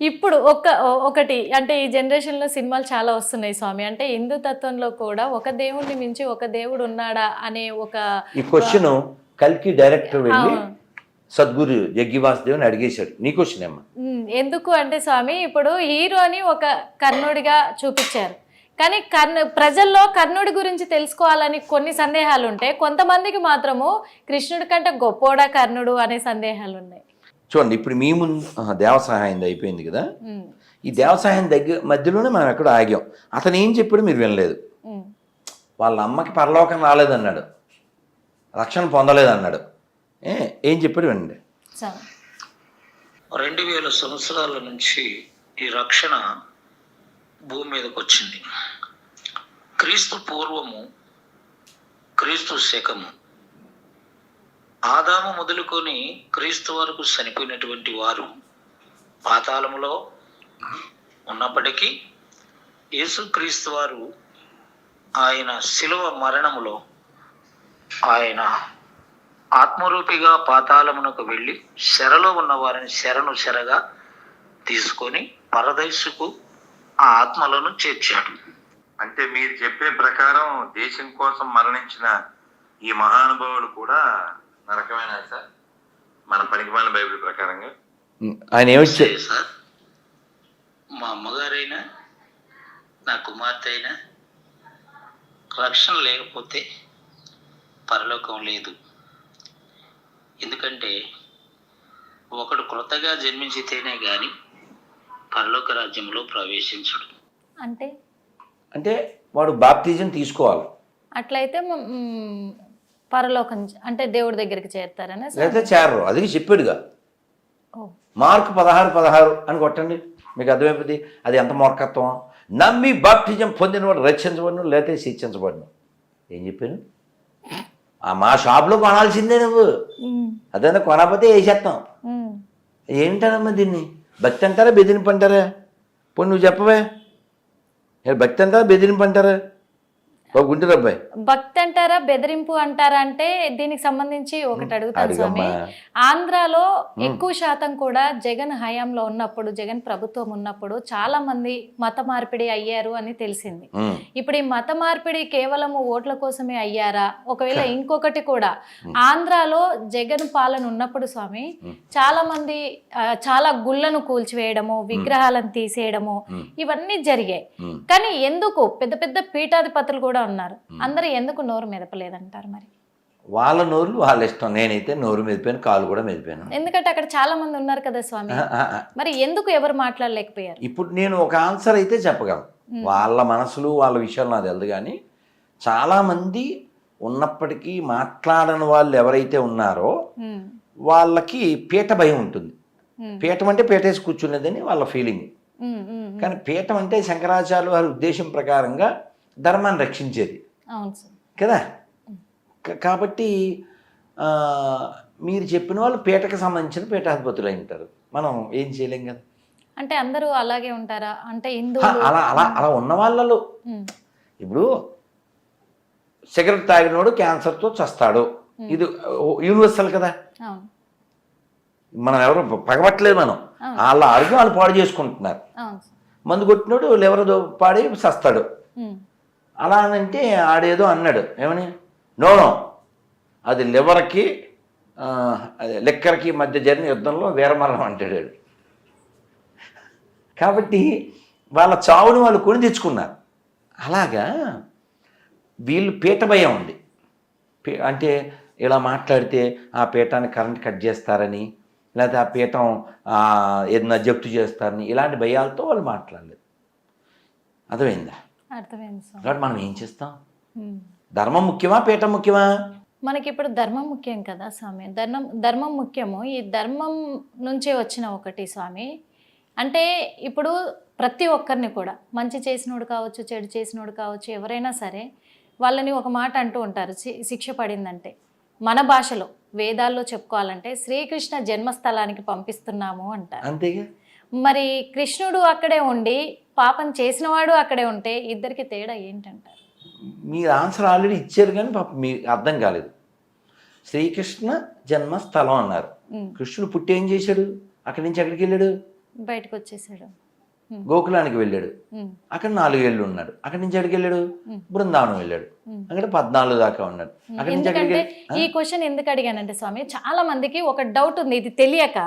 ఇప్పుడు ఒక ఒకటి అంటే ఈ జనరేషన్లో సినిమాలు చాలా వస్తున్నాయి స్వామి. అంటే హిందూ తత్వంలో కూడా ఒక దేవుడిని మించి ఒక దేవుడు ఉన్నాడా అనే ఒక ఈ క్వశ్చన్ కల్కి డైరెక్టర్ వెళ్ళి. సద్గురు జగ్గి వాసుదేవ్ని అడిగేశాడు. నీ క్వశ్చన్ ఉమ్, ఎందుకు అంటే స్వామి ఇప్పుడు హీరోని ఒక కర్ణుడిగా చూపించారు. కానీ కర్ణ ప్రజల్లో కర్ణుడి గురించి తెలుసుకోవాలని కొన్ని సందేహాలు ఉంటాయి కొంతమందికి మాత్రము కృష్ణుడి కంటే గొప్పోడా కర్ణుడు అనే సందేహాలు ఉన్నాయి చూడండి ఇప్పుడు మీ ముందు దేవసహాయం అయిపోయింది కదా? ఈ దేవసహాయం దగ్గర మధ్యలోనే మనం ఎక్కడ ఆగాం. అతను ఏం చెప్పాడు మీరు వినలేదు. వాళ్ళ అమ్మకి పరలోకం రాలేదన్నాడు. రక్షణ పొందలేదన్నాడు. ఏ ఏం చెప్పాడు వినండి. రెండు వేల సంవత్సరాల నుంచి ఈ రక్షణ భూమి మీదకి వచ్చింది. క్రీస్తు పూర్వము క్రీస్తు శకము. ఆదాము మొదలుకొని క్రీస్తు వరకు చనిపోయినటువంటి వారు పాతాళములో ఉన్నప్పటికీ యేసుక్రీస్తు వారు ఆయన శిలువ మరణములో ఆయన ఆత్మరూపిగా పాతాళమునకు వెళ్ళి శరలో ఉన్న వారిని శరణు శరగా తీసుకొని పరదైసుకు ఆ ఆత్మలను చేర్చాడు. అంటే మీరు చెప్పే ప్రకారం దేశం కోసం మరణించిన ఈ మహానుభావులు కూడా నరకమైన సార్. మన పనికిమాలిన బైబిల్ ప్రకారంగా. ఆయన ఏమొచ్చా సరే మా అమ్మగారైనా నా కుమార్తె అయినా రక్షణ లేకపోతే పరలోకం లేదు. ఎందుకంటే ఒకడు క్రొత్తగా జన్మించితేనే గాని పరలోక రాజ్యంలో ప్రవేశించడు. అంటే? అంటే వాడు బాప్తిజం తీసుకోవాలి. అట్లయితే పరలోకం అంటే దేవుడి దగ్గరికి చేరుతారనే? లేకపోతే చేరరు. అది చెప్పాడుగా. మార్కు పదహారు పదహారు అని కొట్టండి. మీకు అర్థమైపోతుంది అది ఎంత మూర్ఖత్వం నమ్మి బాప్టిజం పొందినవాడు రక్షించబడిను లేకపోతే శిక్షించబడిను. ఏం చెప్పాను ఆ మా షాప్లో కొనాల్సిందే నువ్వు. అదన్నా కొనకపోతే వేసేస్తాం ఉమ్. ఏంటనమ్మా దీన్ని? భక్తి అంటారా బెదిరింపు అంటారా? పోనీ నువ్వు చెప్పవే. భక్తి అంటారా బెదిరింపు అంటారా? భక్తి అంటారా బెదిరింపు అంటారా అంటే దీనికి సంబంధించి ఒకటి అడుగుతాను స్వామి. ఆంధ్రాలో ఎక్కువ శాతం కూడా జగన్ హయాంలో ఉన్నప్పుడు జగన్ ప్రభుత్వం ఉన్నప్పుడు చాలా మంది మత మార్పిడి అయ్యారు అని తెలిసింది. ఇప్పుడు ఈ మత మార్పిడి కేవలం ఓట్ల కోసమే అయ్యారా? ఒకవేళ ఇంకొకటి కూడా ఆంధ్రాలో జగన్ పాలన ఉన్నప్పుడు స్వామి చాలా మంది చాలా గుళ్ళను కూల్చివేయడము విగ్రహాలను తీసేయడము ఇవన్నీ జరిగాయి. కానీ ఎందుకు? పెద్ద పెద్ద పీఠాధిపతులు కూడా ఉన్నారు. అందరూ ఎందుకు నోరు మెదపలేదంటారు మరి? వాళ్ళ నోరులు వాళ్ళ ఇష్టం. నేనైతే నోరు మెదిపోయాను కాలు కూడా మెదిపోయాను ఎందుకంటే అక్కడ చాలా మంది ఉన్నారు కదా స్వామి. మరి ఎందుకు ఎవరు మాట్లాడలేకపోయారు? ఇప్పుడు నేను ఒక ఆన్సర్ అయితే చెప్పగలను. వాళ్ళ మనసులు వాళ్ళ విషయాలు నాకు తెలియదు కానీ చాలామంది ఉన్నప్పటికీ మాట్లాడని వాళ్ళు ఎవరైతే ఉన్నారో వాళ్ళకి పీట భయం ఉంటుంది. పీఠం అంటే పీటేసి కూర్చునేదని వాళ్ళ ఫీలింగ్. కానీ పీఠం అంటే శంకరాచార్య వారి ఉద్దేశం ప్రకారంగా ధర్మాన్ని రక్షించేది. కదా? కాబట్టి మీరు చెప్పిన వాళ్ళు పీటకు సంబంధించిన పీఠాధిపతులు అయి ఉంటారు. మనం ఏం చేయలేం కదా? అంటే అందరూ అలాగే ఉంటారా? అంటే అలా అలా అలా ఉన్న వాళ్ళలో. ఇప్పుడు సిగరెట్ తాగినోడు క్యాన్సర్తో చస్తాడు. ఇది యూనివర్సల్ కదా? మనం ఎవరు పగబట్టలేదు మనం. వాళ్ళ ఆరోగ్యం వాళ్ళు పాడు చేసుకుంటున్నారు. మందు కొట్టినోడు లివర్ పాడి చస్తాడు. అలా అనంటే ఆడేదో అన్నాడు. ఏమని? నోనో అది లివర్కి అదే లిక్కర్కి మధ్య జరిగిన యుద్ధంలో వీరమరణం అంటాడు కాబట్టి వాళ్ళ చావుని వాళ్ళు కొని తెచ్చుకున్నారు. అలాగా వీళ్ళు పీట భయం ఉంది. పీ- అంటే ఇలా మాట్లాడితే ఆ పీఠాన్ని కరెంట్ కట్ చేస్తారని లేకపోతే ఆ పీఠం ఏదైనా జప్తు చేస్తారని ఇలాంటి భయాలతో వాళ్ళు మాట్లాడలేదు. అర్థమైందా? అర్థమైంది కాబట్టి మనం ఏం చేస్తాం. ధర్మం ముఖ్యమా? పీఠం ముఖ్యమా? మనకి ఇప్పుడు ధర్మం ముఖ్యం కదా స్వామి. ధర్మం ధర్మం ముఖ్యము. ఈ ధర్మం నుంచే వచ్చిన ఒకటి స్వామి. అంటే ఇప్పుడు ప్రతి ఒక్కరిని కూడా మంచి చేసినోడు కావచ్చు చెడు చేసినోడు కావచ్చు ఎవరైనా సరే వాళ్ళని ఒక మాట అంటూ ఉంటారు శిక్ష పడిందంటే. మన భాషలో వేదాల్లో చెప్పుకోవాలంటే శ్రీకృష్ణ జన్మస్థలానికి పంపిస్తున్నాము అంటారు. అంతేగా? మరి కృష్ణుడు అక్కడే ఉండి పాపం చేసినవాడు అక్కడే ఉంటే ఇద్దరికి తేడా ఏంటంటారు? మీరు ఆన్సర్ ఆల్రెడీ ఇచ్చారు కానీ పాప మీకు అర్థం కాలేదు. శ్రీకృష్ణ జన్మస్థలం అన్నారు. కృష్ణుడు పుట్టి ఏం చేశాడు? అక్కడి నుంచి ఎక్కడికి వెళ్ళాడు? బయటకు వచ్చేసాడు. గోకులానికి వెళ్ళాడు. అక్కడ నాలుగేళ్ళు ఉన్నాడు. అక్కడి నుంచి ఎక్కడికి వెళ్ళాడు. బృందావనం వెళ్ళాడు. అక్కడ పద్నాలుగు దాకా ఉన్నాడు. అక్కడి నుంచి ఈ క్వశ్చన్ ఎందుకు అడిగానంటే స్వామి చాలా మందికి ఒక డౌట్ ఉంది ఇది తెలియక.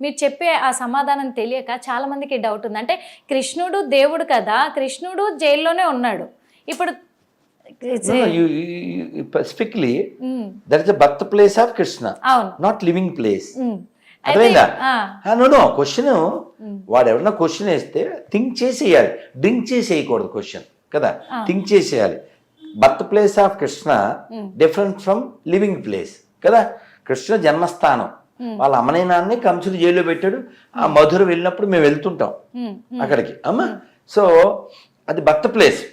మీరు చెప్పే ఆ సమాధానం తెలియక చాలా మందికి డౌట్ ఉంది. అంటే కృష్ణుడు దేవుడు కదా కృష్ణుడు జైల్లోనే ఉన్నాడు. ఇప్పుడు specifically that is birth place of Krishna not living place. అర్థమైందా? నో క్వశ్చన్ ఉమ్, వాడు ఎవరన్నా క్వశ్చన్ వేస్తే థింక్ చేసేయాలి. డ్రింక్ చేసేయకూడదు క్వశ్చన్ కదా. థింక్ చేసేయాలి. Birth place of Krishna different from living place కదా? కృష్ణ జన్మస్థానం. వాళ్ళ అమ్మని నాన్నే కంసుడు జైల్లో పెట్టాడు. ఆ మధుర వెళ్ళినప్పుడు మేము వెళ్తుంటాం అక్కడికి. అమ్మ సో అది బర్త్ ప్లేస్.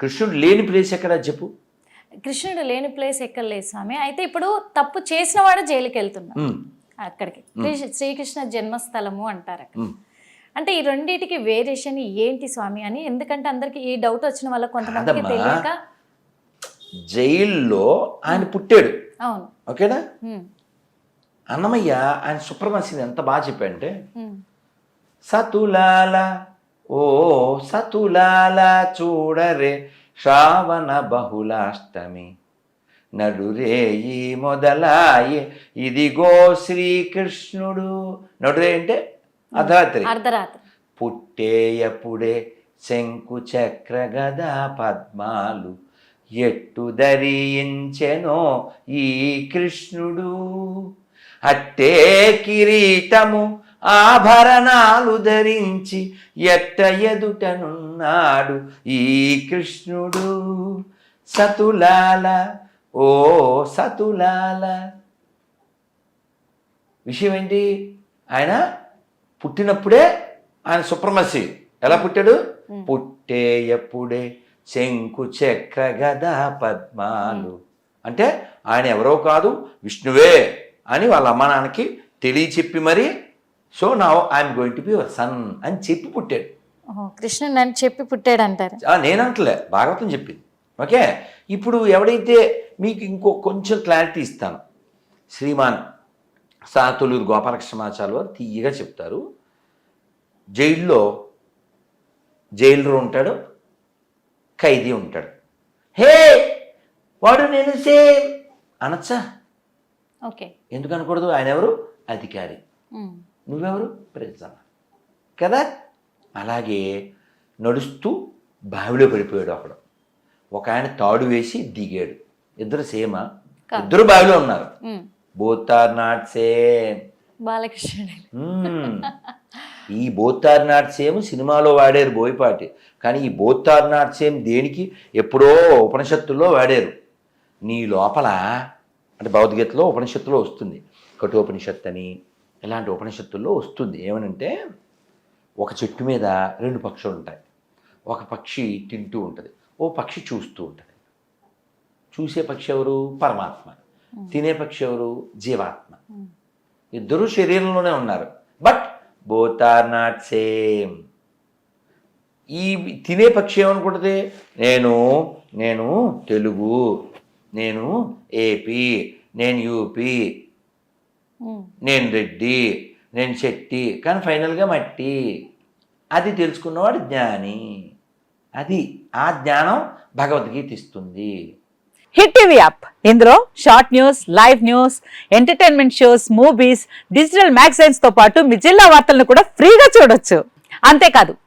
కృష్ణుడు లేని ప్లేస్ ఎక్కడ చెప్పు? కృష్ణుడు లేని ప్లేస్ ఎక్కడ లేదు స్వామి. అయితే ఇప్పుడు తప్పు చేసిన వాడు జైలుకి వెళ్తున్నాడు అక్కడికి. కృష్ణ- శ్రీకృష్ణ జన్మస్థలము అంటారు అక్కడ. అంటే ఈ రెండింటికి వేరియేషన్ ఏంటి స్వామి అని? ఎందుకంటే అందరికి ఈ డౌట్ వచ్చిన కొంతమందికి కాదమ్మా. తెలియక జైల్లో ఆయన పుట్టాడు. అవును. ఓకేనా? అన్నమయ్య ఆయన సుప్రమస్యం ఎంత బాగా చెప్పాడంటే సతులాల ఓ సతులాల చూడరే శ్రావణ బహుళాష్టమి. నడురేయి మొదలాయే ఇదిగో శ్రీకృష్ణుడు. నడురే అంటే అర్ధరాత్రి. అర్ధరాత్రి. పుట్టేయప్పుడే శంకు చక్ర గదా పద్మాలు ఎట్టు ధరించెనో ఈ కృష్ణుడు. అట్టే కిరీటము ఆభరణాలు ధరించి ఎట్ట ఎదుటనున్నాడు ఈ కృష్ణుడు? సతులాల ఓ సతులాల. విషయం ఏంటి ఆయన పుట్టినప్పుడే ఆయన సుప్రమసి. ఎలా పుట్టాడు? ఉమ్. పుట్టేయప్పుడే శంకు చక్ర గదా పద్మాలు అంటే ఆయన ఎవరో కాదు విష్ణువే. అని వాళ్ళ అమ్మ నాన్నకి తెలియచెప్పి మరి సో నా I'm going to be your son అని చెప్పి పుట్టాడు. కృష్ణుడు అని చెప్పి పుట్టాడు అంటారు. నేనంటలే భాగవతం చెప్పింది. ఓకే? ఇప్పుడు ఎవడైతే మీకు ఇంకో కొంచెం క్లారిటీ ఇస్తాను. శ్రీమాన్ సాతులూరు గోపాలకృష్ణమాచార్య వారు తీయగా చెప్తారు. జైల్లో జైలరు ఉంటాడు ఖైదీ ఉంటాడు. హే వాడు నేను సేమ్ అనొచ్చా? ఎందుకు అనకూడదు ఆయన ఎవరు? అధికారి. నువ్వెవరు? ప్రజల కదా? అలాగే నడుస్తూ బావిలో పడిపోయాడు ఒకడు ఒక ఆయన తాడు వేసి దిగాడు. ఇద్దరు సేమా. ఇద్దరు బావిలో ఉన్నారు. Both are not same. బాలకృష్ణుడు. ఈ బోత్ ఆర్ నాట్ సేమ్ సినిమాలో వాడారు బోయపాటి. కానీ ఈ బోత్ ఆర్ నాట్ సేమ్ దేనికి? ఎప్పుడో ఉపనిషత్తుల్లో వాడారు. నీ లోపల అంటే భగవద్గీతలో ఉపనిషత్తులో వస్తుంది. కఠోపనిషత్తు అని ఇలాంటి ఉపనిషత్తుల్లో వస్తుంది. ఏమనంటే ఒక చెట్టు మీద రెండు పక్షులు ఉంటాయి. ఒక పక్షి తింటూ ఉంటుంది. ఓ పక్షి చూస్తూ ఉంటుంది. చూసే పక్షి ఎవరు? పరమాత్మ. తినే పక్షి ఎవరు? జీవాత్మ. ఇద్దరు శరీరంలోనే ఉన్నారు. But both are not same. ఈ తినే పక్షి ఏమనుకుంటుంది? నేను నేను తెలుగు. నేను ఏపీ నేను యూపీ నేను రెడ్డి నేను శెట్టి కానీ ఫైనల్గా మట్టి. అది తెలుసుకున్నవాడు జ్ఞాని. అది ఆ జ్ఞానం భగవద్గీత ఇస్తుంది. Hit TV app. ఇందులో short news live news entertainment shows movies digital మ్యాగజైన్స్తో పాటు మీ జిల్లా వార్తలను కూడా ఫ్రీగా చూడొచ్చు. అంతేకాదు